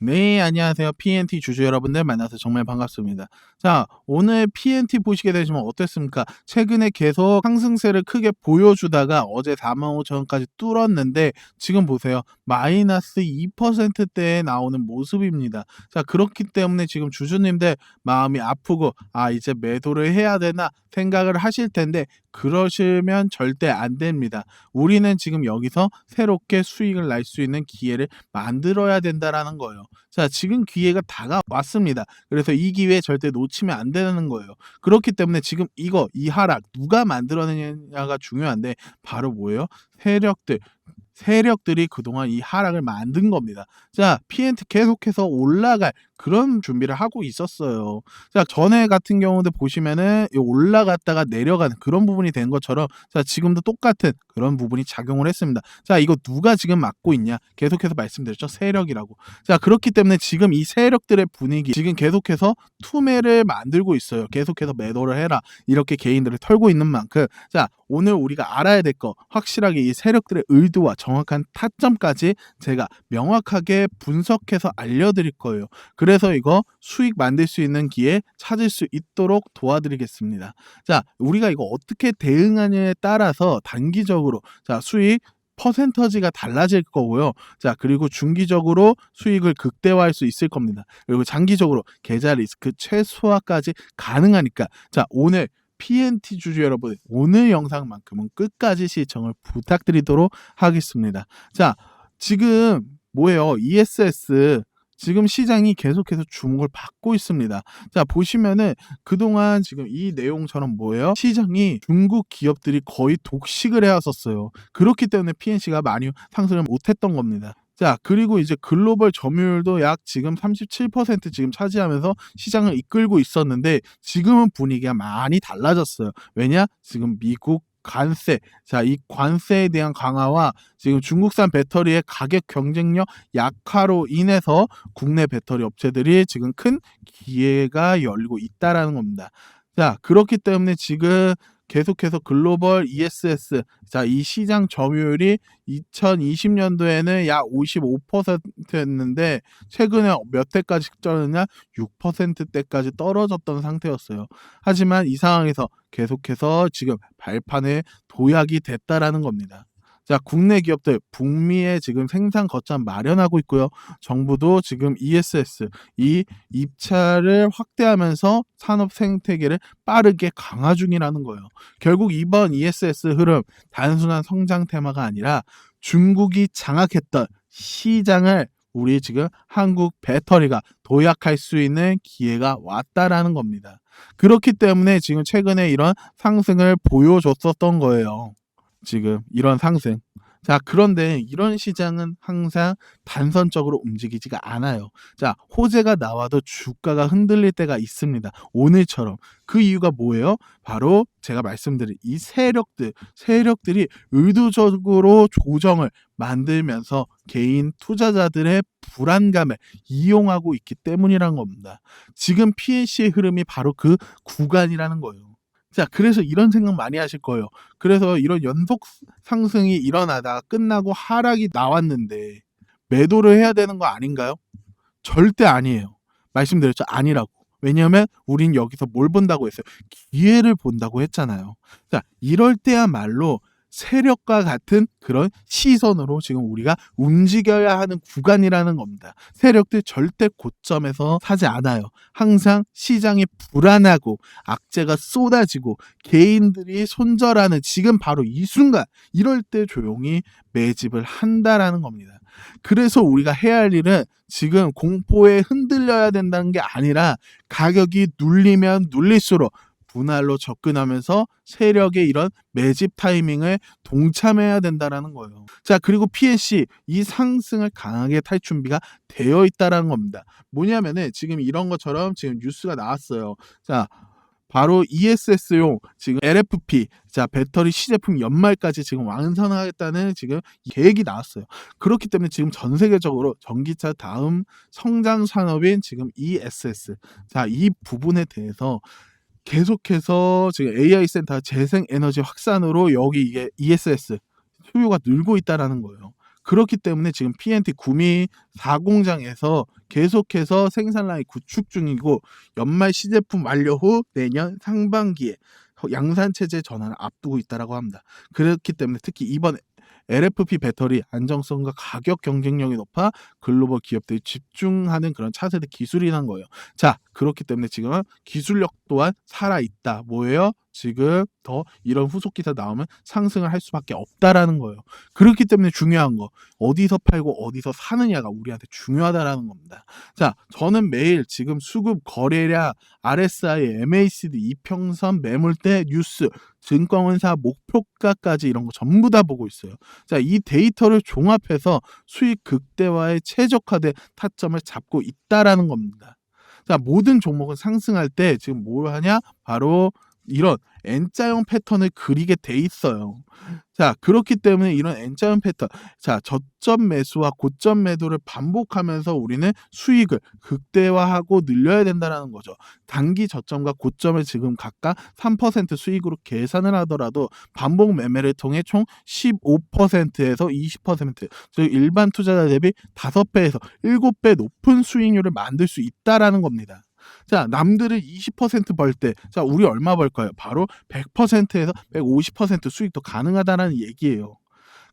네, 안녕하세요. PNT 주주 여러분들 만나서 정말 반갑습니다. 자, 오늘 PNT 보시게 되시면 어땠습니까? 최근에 계속 상승세를 크게 보여주다가 어제 45,000원까지 뚫었는데 지금 보세요. 마이너스 2%대에 나오는 모습입니다. 자, 그렇기 때문에 지금 주주님들 마음이 아프고 아, 이제 매도를 해야 되나 생각을 하실 텐데 그러시면 절대 안 됩니다. 우리는 지금 여기서 새롭게 수익을 날 수 있는 기회를 만들어야 된다라는 거예요. 자, 지금 기회가 다가왔습니다. 그래서 이 기회 절대 놓치면 안 되는 거예요. 그렇기 때문에 지금 이거 이 하락 누가 만들어내냐가 중요한데 바로 뭐예요? 세력들 세력들이 그동안 이 하락을 만든 겁니다. 자, PNT 계속해서 올라갈 그런 준비를 하고 있었어요. 자, 전에 같은 경우도 보시면은 이 올라갔다가 내려가는 그런 부분이 된 것처럼 자, 지금도 똑같은 그런 부분이 작용을 했습니다. 자, 이거 누가 지금 맡고 있냐? 계속해서 말씀드렸죠. 세력이라고. 자, 그렇기 때문에 지금 이 세력들의 분위기 지금 계속해서 투매를 만들고 있어요. 계속해서 매도를 해라. 이렇게 개인들을 털고 있는 만큼 자, 오늘 우리가 알아야 될 거 확실하게 이 세력들의 의도와 정확한 타점까지 제가 명확하게 분석해서 알려드릴 거예요. 그 래서 이거 수익 만들 수 있는 기회 찾을 수 있도록 도와드리겠습니다. 자, 우리가 이거 어떻게 대응하냐에 따라서 단기적으로 자, 수익 퍼센터지가 달라질 거고요. 자, 그리고 중기적으로 수익을 극대화할 수 있을 겁니다. 그리고 장기적으로 계좌 리스크 최소화까지 가능하니까 자, 오늘 PNT 주주 여러분, 오늘 영상만큼은 끝까지 시청을 부탁드리도록 하겠습니다. 자, 지금 뭐예요? ESS 지금 시장이 계속해서 주목을 받고 있습니다. 자, 보시면은 그동안 지금 이 내용처럼 뭐예요? 시장이 중국 기업들이 거의 독식을 해왔었어요. 그렇기 때문에 PNC가 많이 상승을 못했던 겁니다. 자, 그리고 이제 글로벌 점유율도 약 지금 37% 지금 차지하면서 시장을 이끌고 있었는데 지금은 분위기가 많이 달라졌어요. 왜냐? 지금 미국 관세, 자, 이 관세에 대한 강화와 지금 중국산 배터리의 가격 경쟁력 약화로 인해서 국내 배터리 업체들이 지금 큰 기회가 열리고 있다라는 겁니다. 자, 그렇기 때문에 지금 계속해서 글로벌 ESS 자 이 시장 점유율이 2020년도에는 약 55%였는데 최근에 몇 대까지 떨어졌냐 6%대까지 떨어졌던 상태였어요. 하지만 이 상황에서 계속해서 지금 발판에 도약이 됐다라는 겁니다. 자, 국내 기업들 북미에 지금 생산 거점 마련하고 있고요. 정부도 지금 ESS 이 입찰을 확대하면서 산업 생태계를 빠르게 강화 중이라는 거예요. 결국 이번 ESS 흐름 단순한 성장 테마가 아니라 중국이 장악했던 시장을 우리 지금 한국 배터리가 도약할 수 있는 기회가 왔다라는 겁니다. 그렇기 때문에 지금 최근에 이런 상승을 보여줬었던 거예요. 지금 이런 상승. 자, 그런데 이런 시장은 항상 단선적으로 움직이지가 않아요. 자, 호재가 나와도 주가가 흔들릴 때가 있습니다. 오늘처럼. 그 이유가 뭐예요? 바로 제가 말씀드린 이 세력들, 세력들이 의도적으로 조정을 만들면서 개인 투자자들의 불안감을 이용하고 있기 때문이란 겁니다. 지금 PNC의 흐름이 바로 그 구간이라는 거예요. 자, 그래서 이런 생각 많이 하실 거예요. 그래서 이런 연속 상승이 일어나다가 끝나고 하락이 나왔는데 매도를 해야 되는 거 아닌가요? 절대 아니에요. 말씀드렸죠. 아니라고. 왜냐하면 우린 여기서 뭘 본다고 했어요? 기회를 본다고 했잖아요. 자, 이럴 때야말로 세력과 같은 그런 시선으로 지금 우리가 움직여야 하는 구간이라는 겁니다. 세력들 절대 고점에서 사지 않아요. 항상 시장이 불안하고 악재가 쏟아지고 개인들이 손절하는 지금 바로 이 순간 이럴 때 조용히 매집을 한다라는 겁니다. 그래서 우리가 해야 할 일은 지금 공포에 흔들려야 된다는 게 아니라 가격이 눌리면 눌릴수록 분할로 접근하면서 세력의 이런 매집 타이밍을 동참해야 된다라는 거예요. 자, 그리고 PNC 이 상승을 강하게 탈 준비가 되어 있다라는 겁니다. 뭐냐면은 지금 이런 것처럼 지금 뉴스가 나왔어요. 자, 바로 ESS용 지금 LFP 자 배터리 시제품 연말까지 지금 완성하겠다는 지금 계획이 나왔어요. 그렇기 때문에 지금 전 세계적으로 전기차 다음 성장 산업인 지금 ESS 자 이 부분에 대해서 계속해서 지금 AI 센터 재생 에너지 확산으로 여기 이게 ESS 수요가 늘고 있다라는 거예요. 그렇기 때문에 지금 P&T 구미 4공장에서 계속해서 생산 라인 구축 중이고 연말 시제품 완료 후 내년 상반기에 양산 체제 전환을 앞두고 있다라고 합니다. 그렇기 때문에 특히 이번 LFP 배터리 안정성과 가격 경쟁력이 높아 글로벌 기업들이 집중하는 그런 차세대 기술이 란 거예요. 자, 그렇기 때문에 지금은 기술력 또한 살아 있다. 뭐예요? 지금 더 이런 후속 기사 나오면 상승을 할 수밖에 없다라는 거예요. 그렇기 때문에 중요한 거 어디서 팔고 어디서 사느냐가 우리한테 중요하다라는 겁니다. 자, 저는 매일 지금 수급 거래량, RSI, MACD, 이평선, 매물대, 뉴스, 증권사 목표가까지 이런 거 전부 다 보고 있어요. 자, 이 데이터를 종합해서 수익 극대화에 최적화된 타점을 잡고 있다라는 겁니다. 자, 모든 종목은 상승할 때 지금 뭘 하냐? 바로 이런 N자형 패턴을 그리게 돼 있어요. 자, 그렇기 때문에 이런 N자형 패턴, 자, 저점 매수와 고점 매도를 반복하면서 우리는 수익을 극대화하고 늘려야 된다는 거죠. 단기 저점과 고점을 지금 각각 3% 수익으로 계산을 하더라도 반복 매매를 통해 총 15%에서 20%, 즉 일반 투자자 대비 5배에서 7배 높은 수익률을 만들 수 있다라는 겁니다. 자, 남들은 20%벌 때, 자, 우리 얼마 벌까요? 바로 100%에서 150% 수익도 가능하다는 얘기예요.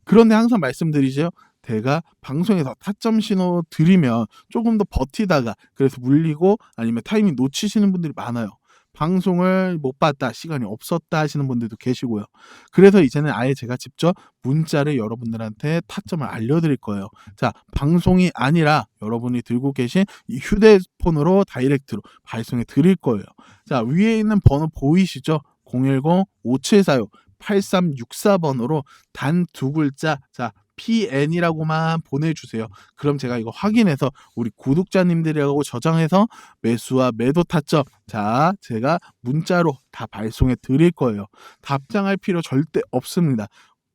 그런데 항상 말씀드리죠. 제가 방송에서 타점 신호 드리면 조금 더 버티다가 그래서 물리고 아니면 타이밍 놓치시는 분들이 많아요. 방송을 못 봤다, 시간이 없었다 하시는 분들도 계시고요. 그래서 이제는 아예 제가 직접 문자를 여러분들한테 타점을 알려드릴 거예요. 자, 방송이 아니라 여러분이 들고 계신 이 휴대폰으로 다이렉트로 발송해 드릴 거예요. 자, 위에 있는 번호 보이시죠? 010-5746-8364번으로 단 두 글자, 자, PN이라고만 보내주세요. 그럼 제가 이거 확인해서 우리 구독자님들하고 저장해서 매수와 매도 타점 자 제가 문자로 다 발송해 드릴 거예요. 답장할 필요 절대 없습니다.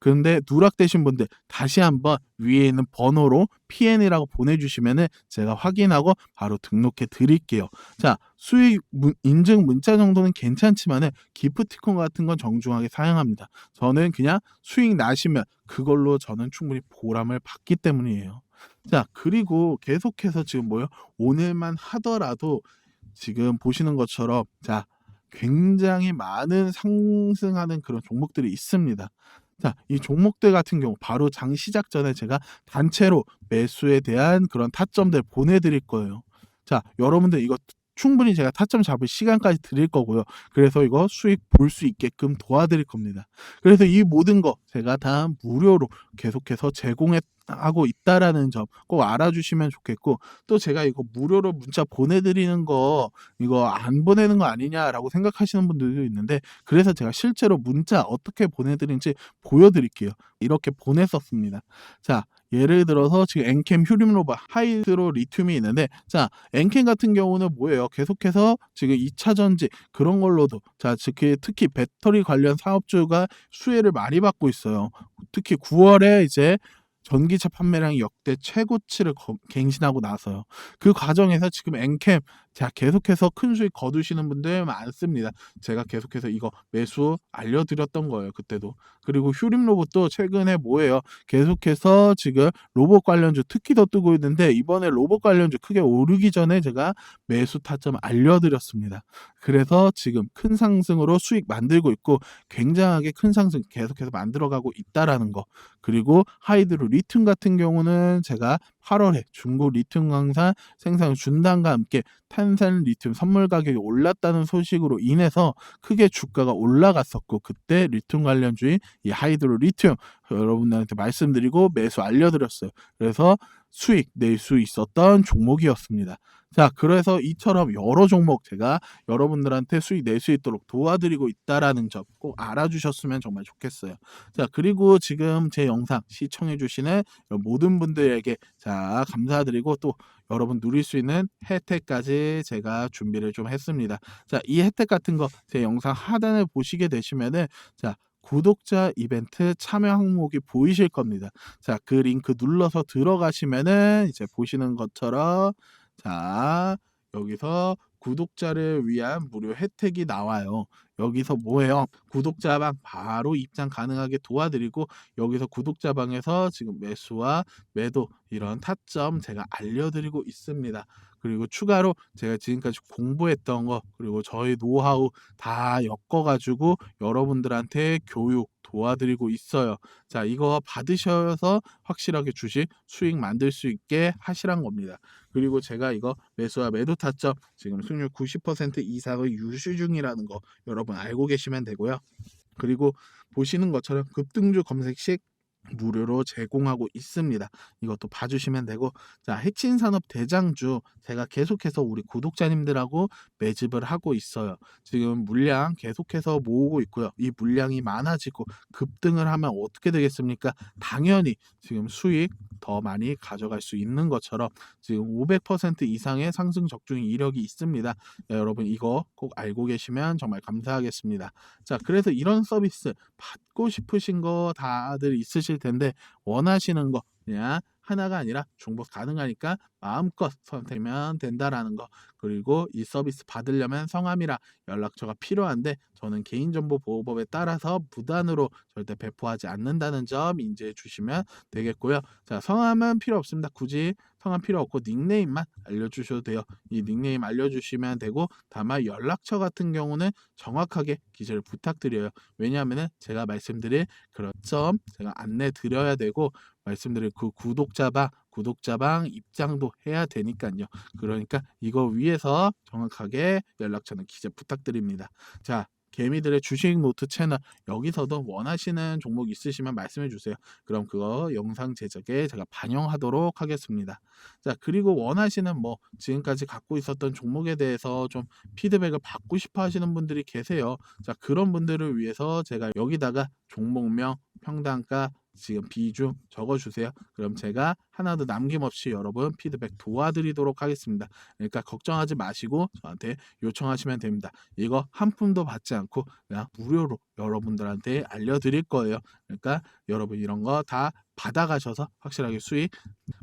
그런데 누락되신 분들 다시 한번 위에 있는 번호로 PN이라고 보내주시면은 제가 확인하고 바로 등록해 드릴게요. 자 수익 문, 인증 문자 정도는 괜찮지만은 기프티콘 같은 건 정중하게 사용합니다. 저는 그냥 수익 나시면 그걸로 저는 충분히 보람을 받기 때문이에요. 자 그리고 계속해서 지금 뭐요? 오늘만 하더라도 지금 보시는 것처럼 자 굉장히 많은 상승하는 그런 종목들이 있습니다. 자, 이 종목들 같은 경우 바로 장 시작 전에 제가 단체로 매수에 대한 그런 타점들 보내드릴 거예요. 자, 여러분들 이거 충분히 제가 타점 잡을 시간까지 드릴 거고요. 그래서 이거 수익 볼 수 있게끔 도와드릴 겁니다. 그래서 이 모든 거 제가 다 무료로 계속해서 제공해 하고 있다라는 점 꼭 알아주시면 좋겠고 또 제가 이거 무료로 문자 보내드리는 거 이거 안 보내는 거 아니냐라고 생각하시는 분들도 있는데 그래서 제가 실제로 문자 어떻게 보내드리는지 보여드릴게요. 이렇게 보냈었습니다. 자 예를 들어서 지금 엔캠 휴림 로버 하이드로 리튬이 있는데 자 엔캠 같은 경우는 뭐예요? 계속해서 지금 2차 전지 그런 걸로도 자 특히 특히 배터리 관련 사업주가 수혜를 많이 받고 있어요. 특히 9월에 이제 전기차 판매량이 역대 최고치를 거, 갱신하고 나서요. 그 과정에서 지금 엔캠 자 계속해서 큰 수익 거두시는 분들 많습니다. 제가 계속해서 이거 매수 알려드렸던 거예요 그때도. 그리고 휴림 로봇도 최근에 뭐예요? 계속해서 지금 로봇 관련주 특히 더 뜨고 있는데 이번에 로봇 관련주 크게 오르기 전에 제가 매수 타점 알려드렸습니다. 그래서 지금 큰 상승으로 수익 만들고 있고 굉장하게 큰 상승 계속해서 만들어가고 있다라는 거. 그리고 하이드로 리튬 같은 경우는 제가 8월에 중국 리튬 광산 생산 중단과 함께 탄산 리튬 선물 가격이 올랐다는 소식으로 인해서 크게 주가가 올라갔었고 그때 리튬 관련주인 이 하이드로 리튬 여러분들한테 말씀드리고 매수 알려드렸어요. 그래서 수익 낼 수 있었던 종목이었습니다. 자, 그래서 이처럼 여러 종목 제가 여러분들한테 수익 낼 수 있도록 도와드리고 있다라는 점 꼭 알아주셨으면 정말 좋겠어요. 자, 그리고 지금 제 영상 시청해주시는 모든 분들에게 자, 감사드리고 또 여러분 누릴 수 있는 혜택까지 제가 준비를 좀 했습니다. 자, 이 혜택 같은 거 제 영상 하단을 보시게 되시면은 자, 구독자 이벤트 참여 항목이 보이실 겁니다. 자, 그 링크 눌러서 들어가시면은 이제 보시는 것처럼 자, 여기서 구독자를 위한 무료 혜택이 나와요. 여기서 뭐예요? 구독자방 바로 입장 가능하게 도와드리고 여기서 구독자방에서 지금 매수와 매도 이런 타점 제가 알려드리고 있습니다. 그리고 추가로 제가 지금까지 공부했던 거 그리고 저희 노하우 다 엮어가지고 여러분들한테 교육 도와드리고 있어요. 자, 이거 받으셔서 확실하게 주식 수익 만들 수 있게 하시란 겁니다. 그리고 제가 이거 매수와 매도 타점 지금 승률 90% 이상의 유지 중이라는 거 여러분 알고 계시면 되고요. 그리고 보시는 것처럼 급등주 검색 시 무료로 제공하고 있습니다. 이것도 봐주시면 되고 자 핵심산업 대장주 제가 계속해서 우리 구독자님들하고 매집을 하고 있어요. 지금 물량 계속해서 모으고 있고요. 이 물량이 많아지고 급등을 하면 어떻게 되겠습니까? 당연히 지금 수익 더 많이 가져갈 수 있는 것처럼 지금 500% 이상의 상승 적중 이력이 있습니다. 네, 여러분 이거 꼭 알고 계시면 정말 감사하겠습니다. 자 그래서 이런 서비스 받고 싶으신 거 다들 있으 실 텐데 원하시는 거 그냥 하나가 아니라 중복 가능하니까 마음껏 선택하면 된다라는 거 그리고 이 서비스 받으려면 성함이랑 연락처가 필요한데 저는 개인정보 보호법에 따라서 무단으로 절대 배포하지 않는다는 점 인지해 주시면 되겠고요. 자 성함은 필요 없습니다. 굳이 성함 필요 없고 닉네임만 알려주셔도 돼요. 이 닉네임 알려주시면 되고 다만 연락처 같은 경우는 정확하게 기재를 부탁드려요. 왜냐하면 제가 말씀드릴 그런 점 제가 안내 드려야 되고 말씀드릴 그 구독자방 구독자방 입장도 해야 되니까요. 그러니까 이거 위해서 정확하게 연락처는 기재 부탁드립니다. 자, 개미들의 주식 노트 채널 여기서도 원하시는 종목 있으시면 말씀해 주세요. 그럼 그거 영상 제작에 제가 반영하도록 하겠습니다. 자, 그리고 원하시는 뭐 지금까지 갖고 있었던 종목에 대해서 좀 피드백을 받고 싶어 하시는 분들이 계세요. 자, 그런 분들을 위해서 제가 여기다가 종목명, 평단가, 지금 비중 적어주세요. 그럼 제가 하나도 남김없이 여러분 피드백 도와드리도록 하겠습니다. 그러니까 걱정하지 마시고 저한테 요청하시면 됩니다. 이거 한 푼도 받지 않고 그냥 무료로 여러분들한테 알려드릴 거예요. 그러니까 여러분 이런 거 다 받아가셔서 확실하게 수익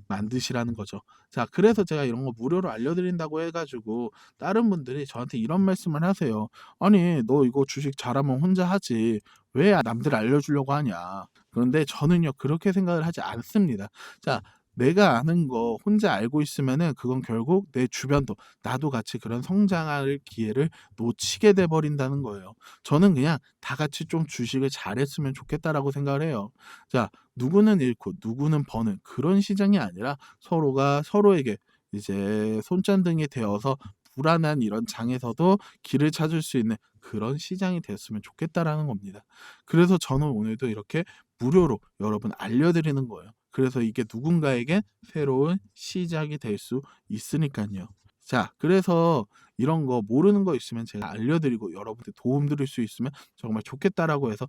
만드시라는 거죠. 자, 그래서 제가 이런 거 무료로 알려드린다고 해가지고 다른 분들이 저한테 이런 말씀을 하세요. 아니, 너 이거 주식 잘하면 혼자 하지. 왜 남들 알려주려고 하냐. 그런데 저는요, 그렇게 생각을 하지 않습니다. 자, 내가 아는 거 혼자 알고 있으면은 그건 결국 내 주변도 나도 같이 그런 성장할 기회를 놓치게 돼 버린다는 거예요. 저는 그냥 다 같이 좀 주식을 잘했으면 좋겠다라고 생각을 해요. 자, 누구는 잃고 누구는 버는 그런 시장이 아니라 서로가 서로에게 이제 손전등이 되어서 불안한 이런 장에서도 길을 찾을 수 있는 그런 시장이 됐으면 좋겠다라는 겁니다. 그래서 저는 오늘도 이렇게 무료로 여러분 알려드리는 거예요. 그래서 이게 누군가에게 새로운 시작이 될 수 있으니까요. 자, 그래서 이런 거 모르는 거 있으면 제가 알려드리고 여러분들 도움 드릴 수 있으면 정말 좋겠다라고 해서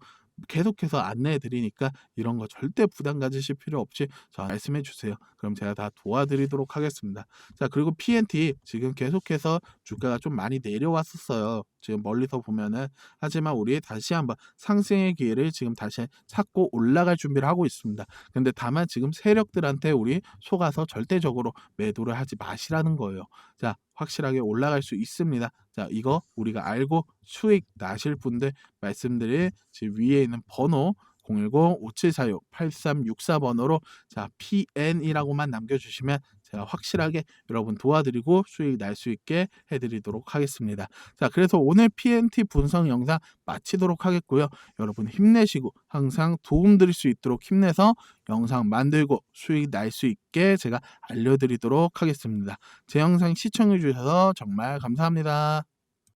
계속해서 안내해 드리니까 이런 거 절대 부담 가지실 필요 없이 저 말씀해 주세요. 그럼 제가 다 도와드리도록 하겠습니다. 자, 그리고 PNT 지금 계속해서 주가가 좀 많이 내려왔었어요. 지금 멀리서 보면은 하지만 우리 다시 한번 상승의 기회를 지금 다시 찾고 올라갈 준비를 하고 있습니다. 근데 다만 지금 세력들한테 우리 속아서 절대적으로 매도를 하지 마시라는 거예요. 자, 확실하게 올라갈 수 있습니다. 자, 이거 우리가 알고 수익 나실 분들 말씀드릴 지금 위에 있는 번호 010-5746-8364번호로 자 PN이라고만 남겨주시면 제가 확실하게 여러분 도와드리고 수익 날 수 있게 해드리도록 하겠습니다. 자 그래서 오늘 PNT 분석 영상 마치도록 하겠고요. 여러분 힘내시고 항상 도움 드릴 수 있도록 힘내서 영상 만들고 수익 날 수 있게 제가 알려드리도록 하겠습니다. 제 영상 시청해 주셔서 정말 감사합니다.